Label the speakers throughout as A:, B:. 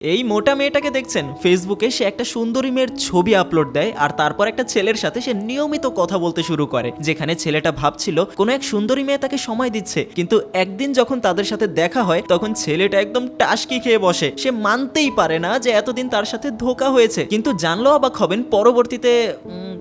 A: এই মোটা মেয়েটাকে দেখছেন? ফেসবুকে সে একটা সুন্দরী মেয়ের ছবি আপলোড দেয় আর তারপর একটা ছেলের সাথে সে নিয়মিত কথা বলতে শুরু করে, যেখানে ছেলেটা ভাবছিল কোনো এক সুন্দরী মেয়ে তাকে সময় দিচ্ছে। কিন্তু একদিন যখন তাদের সাথে দেখা হয়, তখন ছেলেটা একদম টাসকি খেয়ে বসে। সে মানতেই পারে না যে এতদিন তার সাথে ধোকা হয়েছে। কিন্তু জানলো অবাক হবেন, পরবর্তীতে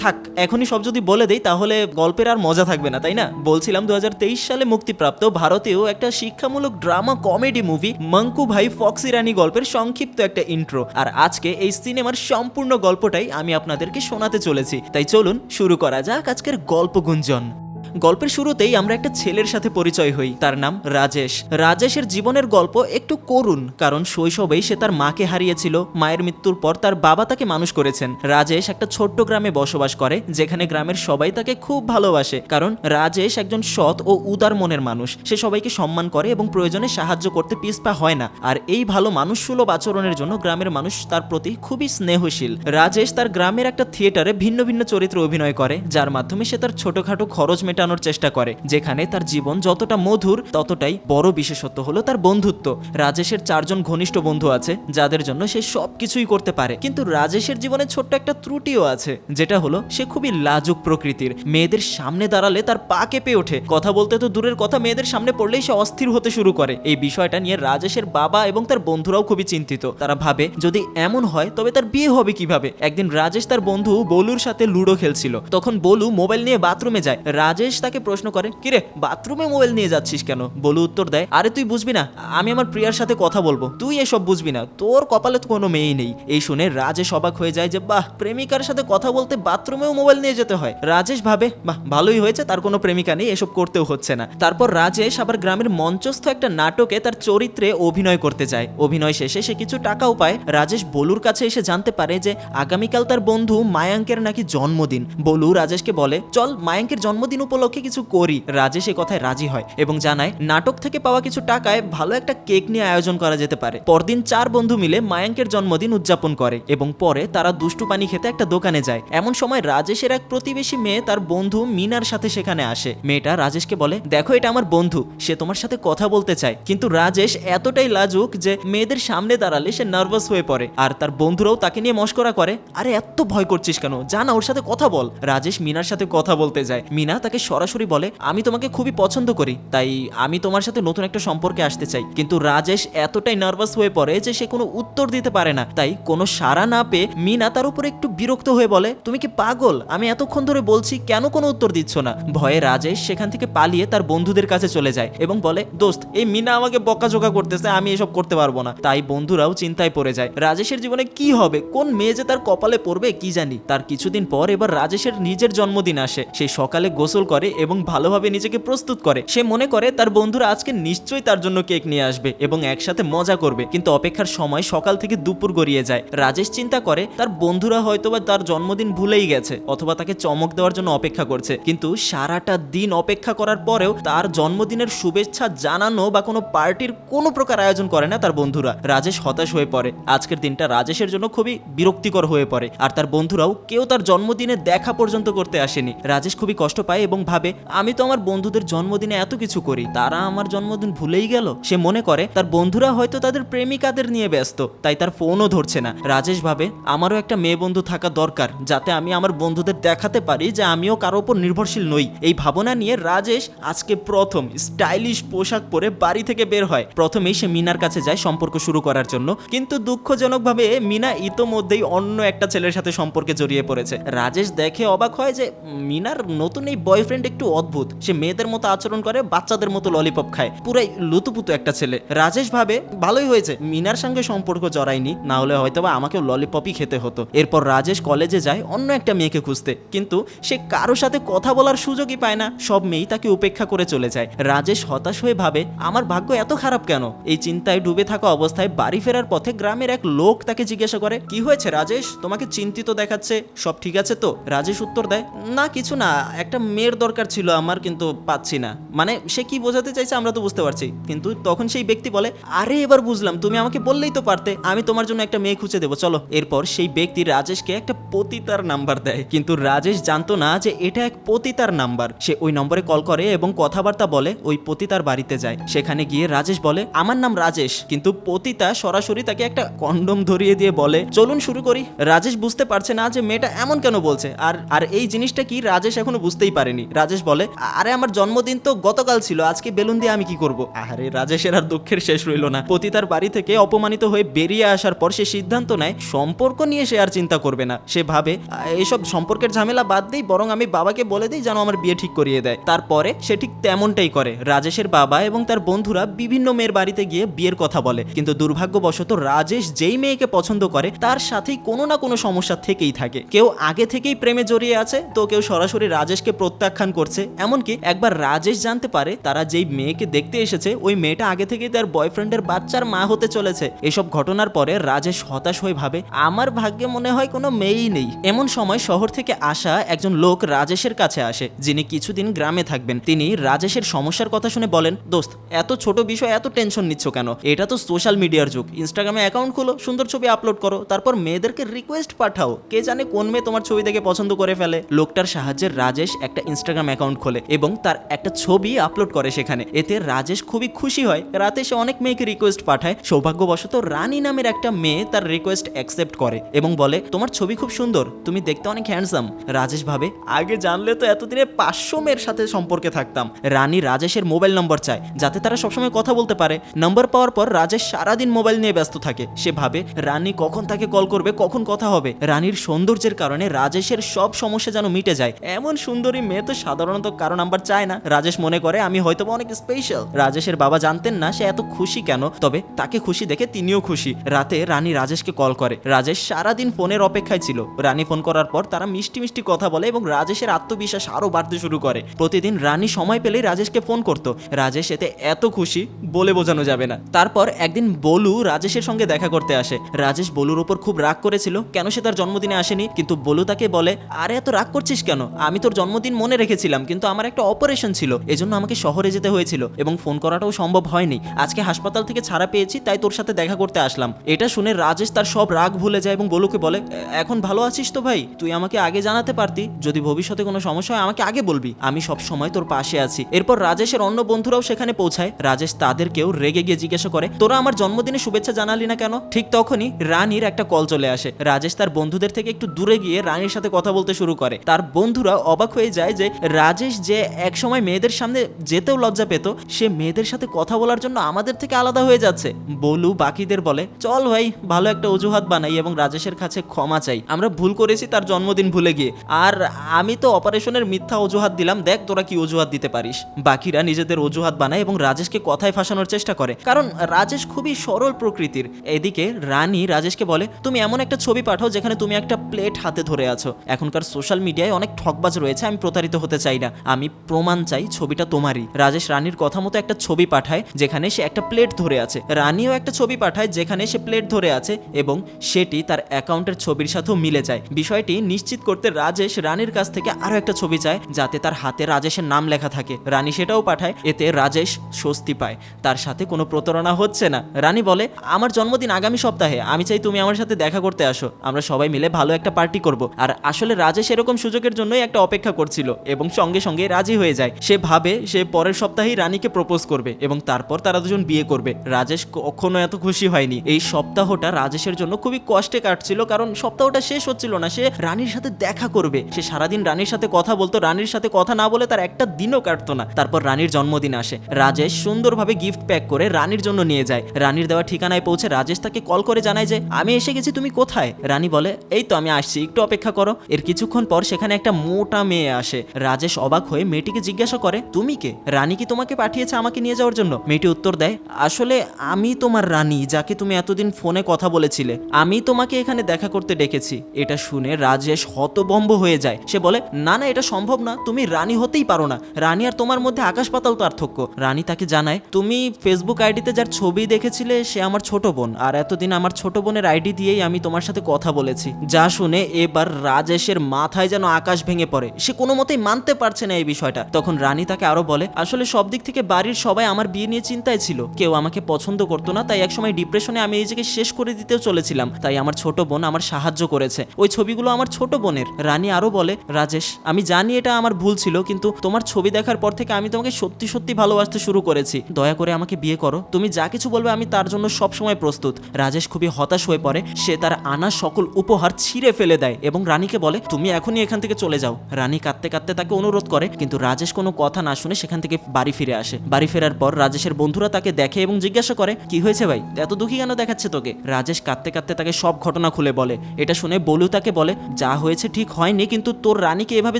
A: থাক, এখনই সব যদি বলে দেই, তাহলে গল্পের আর মজা থাকবে না, তাই না? বলছিলাম দু হাজার তেইশ সালে মুক্তিপ্রাপ্ত ভারতীয় একটা শিক্ষামূলক ড্রামা কমেডি মুভি মঙ্কু ভাই ফক্সি রানী গল্পের সংক্ষিপ্ত একটা ইন্ট্রো আর আজকে এই সিনেমার সম্পূর্ণ গল্পটাই আমি আপনাদেরকে শোনাতে চলেছি। তাই চলুন শুরু করা যাক আজকের গল্প গুঞ্জন। গল্পের শুরুতেই আমরা একটা ছেলের সাথে পরিচয় হই। তার নাম রাজেশ। রাজেশের জীবনের গল্প একটু করুণ, কারণ শৈশবেই সে তার মাকে হারিয়েছিল, মায়ের মৃত্যুর পর তার বাবা তাকে মানুষ করেছেন। রাজেশ একটা ছোট্ট গ্রামে বসবাস করে, যেখানে গ্রামের সবাই তাকে খুব ভালোবাসে, কারণ রাজেশ একজন সৎ ও উদার মনের মানুষ। সে সবাইকে সম্মান করে এবং প্রয়োজনে সাহায্য করতে পিছপা হয় না। আর এই ভালো মানুষসুলভ আচরণের জন্য গ্রামের মানুষ তার প্রতি খুবই স্নেহশীল। রাজেশ তার গ্রামের একটা থিয়েটারে ভিন্ন ভিন্ন চরিত্রে অভিনয় করে, যার মাধ্যমে সে তার ছোটখাটো খরচ মেটানোর চেষ্টা করে, যেখানে তার জীবন যতটা মধুর, ততটাই বড় বিশেষত্ব হলো তার বন্ধুত্ব। রাজেশের চারজন ঘনিষ্ঠ বন্ধু আছে, যাদের জন্য সে সব কিছুই করতে পারে। কিন্তু রাজেশের জীবনে ছোট্ট একটা ত্রুটিও আছে, যেটা হলো সে খুবই লাজুক প্রকৃতির। মেয়েদের সামনে দাঁড়ালে তার পা কেঁপে ওঠে। কথা বলতে তো দূরের কথা, মেয়েদের সামনে পড়লেই সে অস্থির হতে শুরু করে। এই বিষয়টা নিয়ে রাজেশের বাবা এবং তার বন্ধুরাও খুবই চিন্তিত। তারা ভাবে, যদি এমন হয়, তবে তার বিয়ে হবে কীভাবে? একদিন রাজেশ তার বন্ধু বলুর সাথে লুডো খেলছিল। তখন বলু মোবাইল নিয়ে বাথরুমে যায়। রাজেশ তাকে প্রশ্ন করে, কিরে, বাথরুমে মোবাইল নিয়ে যাচ্ছিস কেন? বলু উত্তর দেয়, আরে তুই বুঝবি না, আমি আমার প্রিয়ার সাথে কথা বলব, তুই এসব বুঝবি না, তোর কপালে তো কোনো মেয়েই নেই। এই শুনে রাজেশ অবাক হয়ে যায় যে, বাহ, প্রেমিকার সাথে কথা বলতে বাথরুমেও মোবাইল নিয়ে যেতে হয়। রাজেশ ভাবে, বাহ, ভালোই হয়েছে, তার কোনো প্রেমিকা নেই, এসব করতেও হচ্ছে না। তারপর রাজেশ আবার গ্রামের মঞ্চস্থ একটা নাটকে তার চরিত্রে অভিনয় করতে যায়। অভিনয় শেষে সে কিছু টাকাও পায়। রাজেশ বলুর কাছে এসে জানতে পারে যে, আগামীকাল তার বন্ধু মায়াঙ্কের নাকি জন্মদিন। বলু রাজেশকে বলে, চল, মায়াঙ্কের জন্মদিন উপলক্ষে কিছু করি। রাজেশ এ কথায় রাজি হয় এবং জানায়, নাটক থেকে পাওয়া কিছু টাকায় ভালো একটা কেক নিয়ে আয়োজন করা যেতে পারে। পরদিন চার বন্ধু মিলে মায়াঙ্কের জন্মদিন উদযাপন করে এবং পরে তারা দুষ্টু পানি খেতে একটা দোকানে যায়। এমন সময় রাজেশের এক প্রতিবেশী মেয়ে তার বন্ধু মিনার সাথে সেখানে আসে। মেয়েটা রাজেশকে বলে, দেখো, এটা আমার বন্ধু। সে তোমার সাথে কথা বলতে চায়। কিন্তু রাজেশ এতটাই লাজুক যে মেয়েদের সামনে দাঁড়ালে সে নার্ভাস হয়ে পড়ে। আর তার বন্ধুরাও তাকে নিয়ে মস্করা করে। আরে, এত ভয় করছিস কেন? জানা, ওর সাথে কথা বল। রাজেশ মিনার সাথে কথা বলতে যায়। মিনা তাকে সরাসরি বলে, আমি তোমাকে খুবই পছন্দ করি, তাই আমি তোমার সাথে নতুন একটা সম্পর্কে আসতে চাই। কিন্তু রাজেশ এতটাই নার্ভাস হয়ে পড়ে যে সে কোনো উত্তর দিতে পারে না। তাই কোনো সাড়া না পেয়ে মিনা তার উপরে একটু বিরক্ত হয়ে বলে, তুমি কি পাগল? আমি এতক্ষণ ধরে বলছি, কেন কোনো উত্তর দিচ্ছ না? ভয়ে রাজেশ সেখান থেকে পালিয়ে তার বন্ধুদের কাছে চলে যায় এবং বলে, দোস্ত, এই মিনা আমাকে বকাঝোকা করতেছে, আমি এসব করতে পারব না। তাই বন্ধুরাও চিন্তায় পড়ে যায়, রাজেশের জীবনে কি হবে? কোন মেয়ে যে তার কপালে পড়বে, কি জানি? তার কিছুদিন পর এবার রাজেশের নিজের জন্মদিন আসে। সেই সকালে গোসল করে এবং ভালোভাবে নিজেকে প্রস্তুত করে। সে মনে করে, তার বন্ধুরা আজকে নিশ্চয়ই তার জন্য কেক নিয়ে আসবে এবং একসাথে মজা করবে। কিন্তু অপেক্ষার সময় সকাল থেকে দুপুর গড়িয়ে যায়। রাজেশ চিন্তা করে, তার বন্ধুরা হয়তোবা তার জন্মদিন ভুলেই গেছে অথবা তাকে চমক দেওয়ার জন্য অপেক্ষা করছে। কিন্তু সারাটা দিন অপেক্ষা করার পরেও তার জন্মদিনের শুভেচ্ছা জানানো বা কোনো পার্টির কোনো প্রকার আয়োজন করে না তার বন্ধুরা। রাজেশ হতাশ হয়ে পড়ে। আজকের দিনটা রাজেশের জন্য খুবই বিরক্তিকর হয়ে পড়ে। আর তার বন্ধুরাও কেউ তার জন্মদিনে দেখা পর্যন্ত করতে আসেনি। রাজেশ খুবই কষ্ট পায় এবং ভাবে, আমি তো আমার বন্ধুদের জন্মদিনে এত কিছু করি। তারা আমার জন্মদিন ভুলেই গেল। সে মনে করে, তার বন্ধুরা হয়তো তাদের প্রেমিকাদের নিয়ে ব্যস্ত, তাই তার ফোনও ধরছে না। রাজেশ ভাবে, আমারও একটা মেয়ে বন্ধু থাকা দরকার, যাতে আমি আমার বন্ধুদের দেখাতে পারি যে আমিও কারও ওপর নির্ভরশীল নই। এই ভাবনা নিয়ে রাজেশ আজকে প্রথম স্টাইলিশ পোশাক পরে বাড়ি থেকে বের হয়। প্রথমেই সে মিনার কাছে যায় সম্পর্ক শুরু করার জন্য, কিন্তু দুঃখজনকভাবে মিনা ইতোমধ্যেই অন্য একটা ছেলের সাথে সম্পর্কে জড়িয়ে পড়েছে। রাজেশ দেখে অবাক হয় যে, মিনার নতুন এই বয়ফ্রেন্ড একটু অদ্ভুত। সে মেয়েদের মতো আচরণ করে, বাচ্চাদের মতো ললিপপ খায়। পুরাই লুতুপুতু একটা ছেলে। রাজেশ ভাবে, ভালোই হয়েছে। মিনার সঙ্গে সম্পর্ক জড়ায়নি, না হলে হয়তো বা আমাকেও ললিপপই খেতে হতো। এরপর রাজেশ কলেজে যায় অন্য একটা মেয়েকে খুঁজতে। কিন্তু সে কারও সাথে কথা বলার সুযোগই পায় না। সব মেয়েই তাকে উপেক্ষা করে চলে যায়। রাজেশ হতাশ হয়ে ভাবে, আমার ভাগ্য এত খারাপ কেন? এই চিন্তায় ডুবে থাকা অবস্থায় বাড়ি ফেরার পথে গ্রামের এক লোক তাকে জিজ্ঞাসা করে, কি হয়েছে রাজেশ? তোমাকে চিন্তিত দেখাচ্ছে। সব ঠিক আছে তো? রাজেশ উত্তর দেয়, না, কিছু না। একটা মেয়ের দরকার ছিল আমার, কিন্তু পাচ্ছি না। মানে সে কি বোঝাতে চাইছে আমরা তো বুঝতে পারছি। কিন্তু তখন সেই ব্যক্তি বলে, আরে, এবার বুঝলাম, তুমি আমাকে বললেই তো পারতে। আমি তোমার জন্য একটা মেয়ে খুঁজে দেবো। চলো। এরপর সেই ব্যক্তি রাজেশকে একটা পতিতার নাম্বার দেয়। কিন্তু রাজেশ জানতো না যে এটা এক পতিতার নাম্বার। সে ওই নম্বরে কল করে এবং কথাবার্তা বলে, ওই পতিতার বাড়িতে যায়। সেখানে গিয়ে রাজেশ বলে, আমার নাম রাজেশ। কিন্তু পতিতা সরাসরি তাকে একটা কন্ডম ধরিয়ে দিয়ে বলে, চলুন শুরু করি। রাজেশ বুঝতে পারছে না যে মেয়েটা এমন কেন বলছে। আর আর এই জিনিসটা কি রাজেশ এখনও বুঝতেই পারেনি। রাজেশ বলে আরে আমার জন্মদিন তো গতকাল ছিল, আজকে বেলুন দিয়ে আমি কি করব? আরে রাজেশের আর দুঃখের শেষ রইল না। পতিতার বাড়ি থেকে অপমানিত হয়ে বেরিয়ে আসার পর সে সিদ্ধান্ত নেয়, সম্পর্ক নিয়ে সে আর চিন্তা করবে না। সে ভাবে এইসব সম্পর্কের ঝামেলা বাদ দেই, বরং আমি বাবাকে বলে দিই যেন আমার বিয়ে ঠিক করিয়ে দেয়। তারপরে সে ঠিক তেমনটাই করে। রাজেশের বাবা এবং তার বন্ধুরা বিভিন্ন মেয়ের বাড়িতে গিয়ে বিয়ের কথা বলে। কিন্তু দুর্ভাগ্যবশত রাজেশ যেই মেয়েকে পছন্দ করে, তার সাথেই কোনো না কোনো সমস্যা থেকেই থাকে। কেউ আগে থেকেই প্রেমে জড়িয়ে আছে, তো কেউ সরাসরি রাজেশকে প্রত্যাখ্যান করছে। এমনকি একবার রাজেশ জানতে পারে, তারা যেই মেয়েকে দেখতে এসেছে, ওই মেয়েটা আগে থেকেই তার বয়ফ্রেন্ডের বাচ্চার মা হতে চলেছে। এসব ঘটনার পরে রাজেশ হতাশ হয়ে ভাবে, আমার ভাগ্যে মনে হয় কোনো মেয়েই নেই। এমন সময় শহর থেকে আসা একজন লোক রাজেশের কাছে আসে, যিনি কিছুদিন গ্রামে থাকবেন। তিনি রাজেশের সমস্যার কথা শুনে বলেন, দোস্ত, এত ছোট বিষয়, এত টেনশন নিচ্ছ কেন? এটা তো সোশ্যাল মিডিয়ার যুগ। ইনস্টাগ্রামে অ্যাকাউন্ট খোলো, সুন্দর ছবি আপলোড করো, তারপর মেয়েদেরকে রিকোয়েস্ট পাঠাও। কে জানে কোন মেয়ে তোমার ছবি দেখে পছন্দ করে ফেলে? লোকটার সাহায্যে রাজেশ একটা ইনস্টাগ্রাম অ্যাকাউন্ট খোলে এবং তার একটা ছবি আপলোড করে সেখানে। এতে রাজেশ খুবই খুশি হয়। রাতে সে অনেক মেয়েকে রিকোয়েস্ট পাঠায়। সৌভাগ্যবশত রানী নামের একটা মেয়ে তার রিকোয়েস্ট অ্যাকসেপ্ট করে এবং বলে, তোমার ছবি খুব সুন্দর, তুমি দেখতে অনেক হ্যান্ডসাম রাজেশ ভাবে, আগে জানলে তো এতদিনে পাঁচশো মেয়ের সাথে সম্পর্কে থাকতাম। রানী রাজেশের মোবাইল নম্বর চায়, যাতে তারা সবসময় কথা বলতে পারে। নম্বর পাওয়ার পর রাজেশ সারাদিন মোবাইল নিয়ে ব্যস্ত থাকে। সে ভাবে, রানী কখন তাকে কল করবে, কখন কথা হবে? রানীর সৌন্দর্যের কারণে রাজেশের সব সমস্যা যেন মিটে যায়। এমন সুন্দরী মেয়ে তো সাধারণত কারও নাম্বার চায় না। রাজেশ মনে করে, আমি হয়তো অনেক স্পেশাল রাজেশের বাবা জানতেন না সে এত খুশি কেন, তবে তাকে খুশি দেখে তিনিও খুশি। রাতে রানী রাজেশকে কল করে। রাজেশ সারাদিন ফোনের অপেক্ষায় ছিল। রানী ফোন করার পর তারা মিষ্টি মিষ্টি কথা বলে এবং রাজেশের আত্মবিশ্বাস আরও বাড়তে শুরু করে। প্রতিদিন রানী সময় পেলেই রাজেশকে ফোন করত। রাজেশ এতে এত খুশি বলে বোঝানো যাবে না। তারপর একদিন বলু রাজেশের সঙ্গে দেখা করতে আসে। রাজেশ বলুর উপর খুব রাগ করেছিল, কেন সে তার জন্মদিনে আসেনি? কিন্তু বলু তাকে বলে, আরে, এত রাগ করছিস কেন? আমি তোর জন্মদিন মনে রেখেছিলাম কিন্তু আমার একটা অপারেশন ছিল, এজন্য আমাকে শহরে যেতে হয়েছিল এবং ফোন করাটাও সম্ভব হয়নি। আজকে হাসপাতাল থেকে ছাড়া পেয়েছি, তাই তোর সাথে দেখা করতে আসলাম। এটা শুনে রাজেশ তার সব রাগ ভুলে যায় এবং বলুকে বলে এখন ভালো আছিস তো ভাই? তুই আমাকে আগে জানাতে পারতি। যদি ভবিষ্যতে কোনো সমস্যা হয়, আমাকে আগে বলবি। আমি সব সময় তোর পাশে আছি। এরপর রাজেশের অন্য বন্ধুরাও সেখানে পৌঁছায়। রাজেশ তাদেরকেও রেগে গিয়ে জিজ্ঞাসা করে, তোরা আমার জন্মদিনে শুভেচ্ছা জানালি না কেন? ঠিক তখনই রানীর একটা কল চলে আসে। রাজেশ তার বন্ধুদের থেকে একটু দূরে গিয়ে রানীর সাথে কথা বলতে শুরু করে। তার বন্ধুরা অবাক হয়ে যায় যে রাজেশ যে এক সময় মেয়েদের সামনে যেতেও লজ্জা পেত, সে মেয়েদের সাথে কথা বলার জন্য আমাদের থেকে আলাদা হয়ে যাচ্ছে। বলু বাকিদের বলে, চল ভাই, ভালো একটা অজুহাত বানাই এবং রাজেশের কাছে ক্ষমা চাই। আমরা ভুল করেছি তার জন্মদিন ভুলে গিয়ে। আর আমি তো অপারেশনের মিথ্যা অজুহাত দিলাম, দেখ তোরা কি অজুহাত দিতে পারিস। বাকিরা নিজেদের অজুহাত বানায় এবং রাজেশকে কথায় ফাঁসানোর চেষ্টা করে। কারণ রাজেশ খুবই সরল প্রকৃতির। এদিকে রানী রাজেশকে বলে, তুমি এমন একটা ছবি পাঠাও যেখানে তুমি একটা প্লেট হাতে ধরে আছো। এখনকার সোশ্যাল মিডিয়ায় অনেক ঠকবাজ রয়েছে, আমি প্রতারিত হতে চাই না। আমি প্রমাণ চাই ছবিটা তোমারই। রাজেশ রানীর কথা মতো একটা ছবি পাঠায় যেখানে সে একটা প্লেট ধরে আছে। রানীও একটা ছবি পাঠায় যেখানে সে প্লেট ধরে আছে এবং সেটি তার অ্যাকাউন্টের ছবির সাথেও মিলে যায়। বিষয়টি নিশ্চিত করতে রাজেশ রানীর কাছ থেকে আরও একটা ছবি চায় যাতে তার হাতে রাজেশের নাম লেখা থাকে। রানী সেটাও পাঠায়, এতে রাজেশ স্বস্তি পায়। তার সাথে কোনো প্রতারণা হচ্ছে না। রানী বলে, আমার জন্মদিন আগামী সপ্তাহে। আমি চাই তুমি আমার সাথে দেখা করতে আসো। আমরা সবাই মিলে ভালো একটা পার্টি করব। আর আসলে রাজেশ এরকম সুযোগের জন্যই একটা অপেক্ষা করছিল। এবং সঙ্গে সঙ্গে রাজি হয়ে যায়। সে ভাবে সে পরের সপ্তাহেই রানীকে প্রপোজ করবে এবং তারপর তারা দুজন বিয়ে করবে। রাজেশ কখনো এত খুশি হয়নি। এই সপ্তাহটা রাজেশের জন্য খুবই কষ্টে কাটছিল কারণ সপ্তাহটা শেষ হচ্ছিল না। সে রানীর সাথে দেখা করবে। সে সারাদিন রানীর সাথে কথা বলতো। রানীর সাথে কথা না বলে তার একটা দিনও কাটতো না। তারপর রানীর জন্মদিন আসে। রাজেশ সুন্দরভাবে গিফট প্যাক করে রানীর জন্য নিয়ে যায়। রানীর দেওয়া ঠিকানায় পৌঁছে রাজেশ তাকে কল করে জানায় যে, আমি এসে গেছি, তুমি কোথায়? রানী বলে, এই তো আমি আসছি, একটু অপেক্ষা করো। এর কিছুক্ষণ পর সেখানে একটা মোটা মেয়ে আসে। রাজেশ অবাক হয়ে মেয়েটিকে জিজ্ঞাসা করে, তুমি কে? রানী কি তোমাকে পাঠিয়েছে আমাকে নিয়ে যাওয়ার জন্য? মেয়েটি উত্তর দেয়, আসলে আমি তোমার রানী, যাকে তুমি এতদিন ফোনে কথা বলেছিলে। আমি তোমাকে এখানে দেখা করতে ডেকেছি। এটা শুনে রাজেশ হতবম্ব হয়ে যায়। সে বলে, না না, এটা সম্ভব না। তুমি রানী হতেই পারো না। রানী আর তোমার মধ্যে আকাশ পাতাল পার্থক্য। রানী তাকে জানায়, তুমি ফেসবুক আইডিতে যার ছবি দেখেছিলে, সে আমার ছোট বোন। আর এতদিন আমার ছোট বোনের আইডি দিয়েই আমি তোমার সাথে কথা বলেছি। যা শুনে এবার রাজেশের মাথায় যেন আকাশ ভেঙে পড়ে। সে কোনো মতেই মানতে পারছে না এই বিষয়টা। তখন রানী তাকে আরও বলে, আসলে সব দিক থেকে বাড়ির সবাই আমার বিয়ে নিয়ে চিন্তায় ছিল। কেউ আমাকে পছন্দ করতো না, তাই একসময় ডিপ্রেশনে আমি নিজেকে শেষ করে দিতেও চলেছিলাম। তাই আমার ছোট বোন আমার সাহায্য করেছে। ওই ছবিগুলো আমার ছোট বোনের। রানী আরও বলে, রাজেশ, আমি জানি এটা আমার ভুল ছিল, কিন্তু তোমার ছবি দেখার পর থেকে আমি তোমাকে সত্যি সত্যি ভালোবাসতে শুরু করেছি। দয়া করে আমাকে বিয়ে করো। তুমি যা কিছু বলবে আমি তার জন্য সব সময় প্রস্তুত। রাজেশ খুবই হতাশ হয়ে পড়ে। সে তার আনা সকল উপহার ছিঁড়ে ফেলে দেয় এবং রানীকে বলে, তুমি এখনই এখান থেকে চলে যাও। রানী কাঁদতে কাঁদতে তাকে অনুরোধ করে, কিন্তু রাজেশ কোনো কথা না শুনে সেখান থেকে বাড়ি ফিরে আসে। বাড়ি ফেরার পর রাজেশের বন্ধুরা তাকে দেখে এবং জিজ্ঞাসা করে, কি হয়েছে ভাই? এত দুঃখী কেন দেখাচ্ছে তোকে? রাজেশ কাঁদতে কাঁদতে তাকে সব ঘটনা খুলে বলে। এটা শুনে বলু তাকে বলে, যা হয়েছে ঠিক হয়নি, কিন্তু তোর রানীকে এভাবে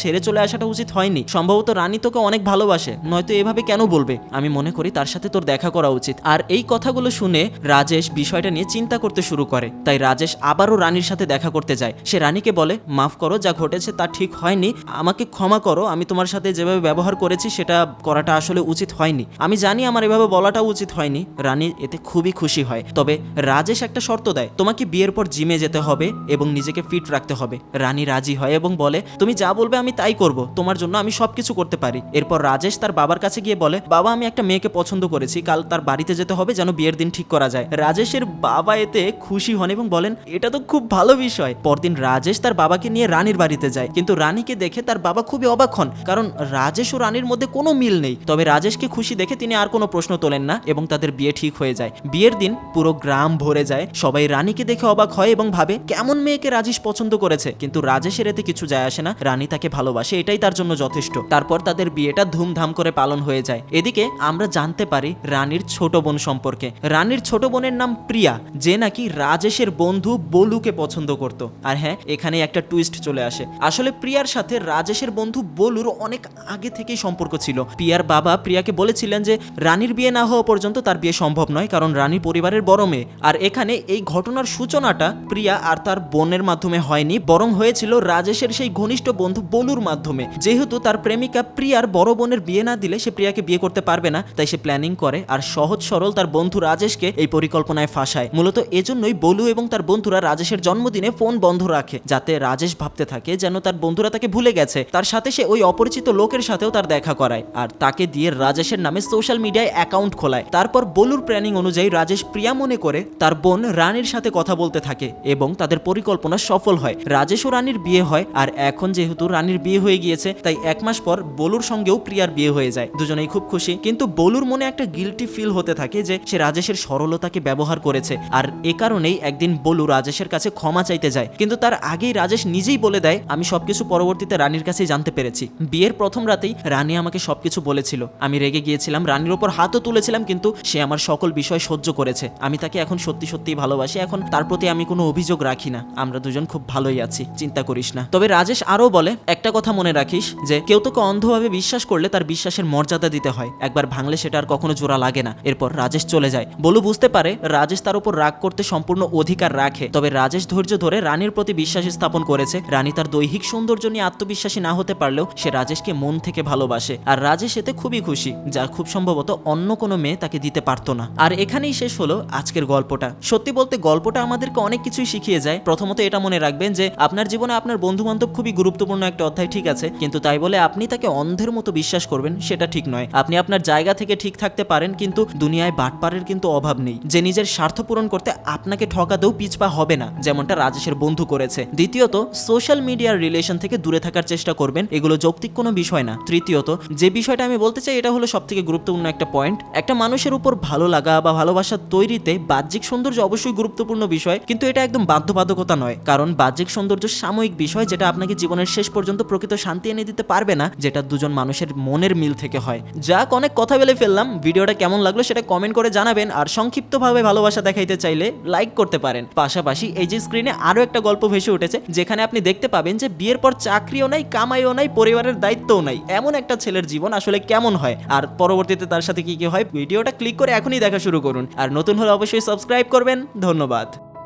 A: ছেড়ে চলে আসাটা উচিত হয়নি। সম্ভবত রানী তোকে অনেক ভালোবাসে, নয়তো এভাবে কেন বলবে? আমি মনে করি তার সাথে তোর দেখা করা উচিত। আর এই কথাগুলো শুনে রাজেশ বিষয়টা নিয়ে চিন্তা করতে শুরু করে। তাই রাজেশ আবারও রানীর সাথে দেখা করতে যায়। সে রানীকে বলে, মাফ করো, যা ঘটেছে তা ঠিক হয়নি। আমাকে ক্ষমা করো, আমি তোমার সাথে যেভাবে ব্যবহার করেছি সেটা করাটা আসলে উচিত হয়নি। আমি জানি আমার এভাবে বলাটা উচিত হয়নি। রানী এতে খুবই খুশি হয়। তবে রাজেশ একটা শর্ত দেয়, তোমাকে বিয়ের পর জিমে যেতে হবে এবং নিজেকে ফিট রাখতে হবে। রানী রাজি হয় এবং বলে, তুমি যা বলবে আমি তাই করব। তোমার জন্য আমি সবকিছু করতে পারি। এরপর রাজেশ তার বাবার কাছে গিয়ে বলে, বাবা, আমি একটা মেয়েকে পছন্দ করেছি। কাল তার বাড়িতে যেতে হবে যেন বিয়ের দিন ঠিক করা যায়। রাজেশের বাবা এতে খুশি হন এবং বলেন, এটা তো খুব ভালো বিষয়। পরদিন রাজেশ তার বাবাকে নিয়ে রানীর বাড়িতে যায়। কিন্তু রানীকে দেখে তার বাবা খুবই অবাক হন, কারণ রাজেশ ও রানীর মধ্যে কোনো মিল নেই। তবে রাজেশকে খুশি দেখে তিনি আর কোনো প্রশ্ন তোলেন না এবং তাদের বিয়ে ঠিক হয়ে যায়। বিয়ের দিন পুরো গ্রাম ভরে যায়। সবাই রানীকে দেখে অবাক হয় এবং ভাবে, কেমন মেয়েকে রাজেশ পছন্দ করেছে? কিন্তু রাজেশের এতে কিছু যায় আসে না। রানী তাকে ভালোবাসে, এটাই তার জন্য যথেষ্ট। তারপর তাদের বিয়েটা ধুমধাম করে পালন হয়ে যায়। এদিকে আমরা জানতে পারি রানীর ছোট বোন সম্পর্কে। রানীর ছোট বোনের নাম প্রিয়া, যে নাকি রাজেশের বন্ধু বলুকে পছন্দ করত। আর হ্যাঁ এখানে একটা টুইস্ট চলে আসে। আসলে প্রিয়ার সাথে রাজেশের বন্ধু বলুর অনেক আগে থেকেই সম্পর্ক ছিল। প্রিয়ার বাবা প্রিয়াকে বলেছিলেন যে, রানীর বিয়ে না হওয়া পর্যন্ত তার বিয়ে সম্ভব নয়, কারণ রানীর পরিবারের বড় মেয়ে। আর এখানে এই ঘটনার সূচনাটা প্রিয়া আর তার বোনের মাধ্যমে হয়নি, বরং হয়েছিল রাজেশের সেই ঘনিষ্ঠ বন্ধু বলুর মাধ্যমে। যেহেতু তার প্রেমিকা প্রিয়ার বড় বোনের বিয়ে না দিলে সে প্রিয়াকে বিয়ে করতে পারবে না, তাই সে প্ল্যানিং করে আর সহজ সরল তার বন্ধু রাজেশকে এই পরিকল্পনায় ফাঁসায়। মূলত এজন্যই বলু এবং তার বন্ধুরা রাজেশের জন্মদিনে ফোন বন্ধ রাখে, যাতে রাজেশ ভাবতে থাকে যেন তার বন্ধুরা তাকে ভুলে গেছে। তার সাথে সে ওই অপরিচিত লোকের সাথেও তার দেখা করায় আর তাকে দিয়ে রাজেশের নামে সোশ্যাল মিডিয়ায় অ্যাকাউন্ট খোলায়। তারপর বলুর প্ল্যানিং অনুযায়ী রাজেশ প্রিয়া মনে করে তার বোন রানীর সাথে কথা বলতে থাকে এবং তাদের পরিকল্পনা সফল হয়। রাজেশ ও রানীর বিয়ে হয় আর এখন যেহেতু রানীর বিয়ে হয়ে গিয়েছে, তাই এক মাস পর বলুর সঙ্গেও প্রিয়ার বিয়ে হয়ে যায়। দুজনেই খুব খুশি। কিন্তু বলুর মনে একটা গিলটি ফিল হতে থাকে যে সে রাজেশের সরলতাকে ব্যবহার করেছে আর এ কারণেই একদিন বলু রাজেশের কাছে ক্ষমা চাইতে যায়। কিন্তু তার আগেই রাজেশ নিজেই বলে দেয়, আমি সবকিছু পরবর্তীতে রানীর কাছেই জানতে পেরেছি। বিয়ের প্রথম রাতেই রানী আমাকে সবকিছু বলেছিল। আমি রেগে গিয়েছিলাম, রানীর ওপর হাতও তুলেছিলাম, কিন্তু সে আমার সকল বিষয় সহ্য করেছে। আমি তাকে এখন সত্যি সত্যিই ভালোবাসি, এখন তার প্রতি আমি কোনো অভিযোগ রাখি না। আমরা দুজন খুব ভালোই আছি, চিন্তা করিস না। তবে রাজেশ আরও বলে, একটা কথা মনে রাখিস, যে কেউ তোকে অন্ধভাবে বিশ্বাস করলে তার বিশ্বাসের মর্যাদা দিতে হয়। একবার ভাঙলে সেটা আর কখনো জোড়া লাগে না। এরপর রাজেশ চলে যায়। বলু বুঝতে পারে, রাজেশ তার উপর রাগ করতে সম্পূর্ণ অধিকার রাখে। তবে রাজেশ ধৈর্য ধরে রানীর প্রতি বিশ্বাস স্থাপন করেছে। রানী তার দৈহিক সৌন্দর্য নিয়ে আত্মবিশ্বাসী না হতে পারলেও সে রাজেশকে মন থেকে ভালোবাসে। আর রাজেশ এতে খুবই খুশি, যা খুব সম্ভবত অন্য কোনো মেয়ে তাকে দিতে পারতো না। আর এখানেই শেষ হলো আজকের গল্পটা। সত্যি বলতে গল্পটা আমাদেরকে অনেক কিছুই শিখিয়ে যায়। প্রথমত এটা মনে রাখবেন যে, আপনার জীবনে আপনার বন্ধু বান্ধব খুবই গুরুত্বপূর্ণ একটা অধ্যায় ঠিক আছে, কিন্তু তাই বলে আপনি তাকে অন্ধের মতো বিশ্বাস করবেন সেটা ঠিক নয়। আপনি আপনার জায়গা থেকে ঠিক থাকতে পারেন, কিন্তু দুনিয়ায় বাটপারের কিন্তু অভাব নেই। যে নিজের স্বার্থ পূরণ করতে আপনাকে ঠকাতেও পিছপা হবে না, যেমনটা রাজেশের বন্ধু করেছে। দ্বিতীয়ত, সোশ্যাল মিডিয়ার রিলেশন থেকে দূরে থাকার চেষ্টা করবেন এগুলো যৌক্তিক কোনো বিষয় না। তৃতীয়ত, যে বিষয়টা আমি বলতে চাই, এটা হলো সব থেকে গুরুত্বপূর্ণ একটা পয়েন্ট একটা মানুষের উপর ভালো লাগা বা ভালোবাসা তৈরিতে বাহ্যিক সৌন্দর্য অবশ্যই গুরুত্বপূর্ণ বিষয়, কিন্তু এটা একদম বাধ্যবাধকতা নয়। কারণ বাহ্যিক সৌন্দর্য সাময়িক বিষয়, যেটা আপনাকে জীবনের শেষ পর্যন্ত প্রকৃত শান্তি এনে দিতে পারবে না, যেটা দুজন মানুষের মনের মিল থেকে হয়। যাক, অনেক কথা বলে ফেললাম। ভিডিওটা কেমন লাগল সেটা কমেন্ট করে জানাবেন। আর সংক্ষিপ্তভাবে ভালোবাসা দেখাইতে চাইলে লাইক করতে পারেন। পাশাপাশি এই যে স্ক্রিনে আরও একটা গল্প ভেসে উঠেছে, যেখানে আপনি দেখতে পাবেন যে বিয়ের পর চাকরিও নাই, কামাইও নাই, পরিবারের দায়িত্বও নাই। এমন একটা ছেলের জীবন আসলে কেমন হয়? আর পরবর্তীতে তার সাথে কি কি হয়? ভিডিওটা ক্লিক করে এখনই দেখা শুরু করুন। আর নতুন হলে অবশ্যই সাবস্ক্রাইব করবেন। ধন্যবাদ।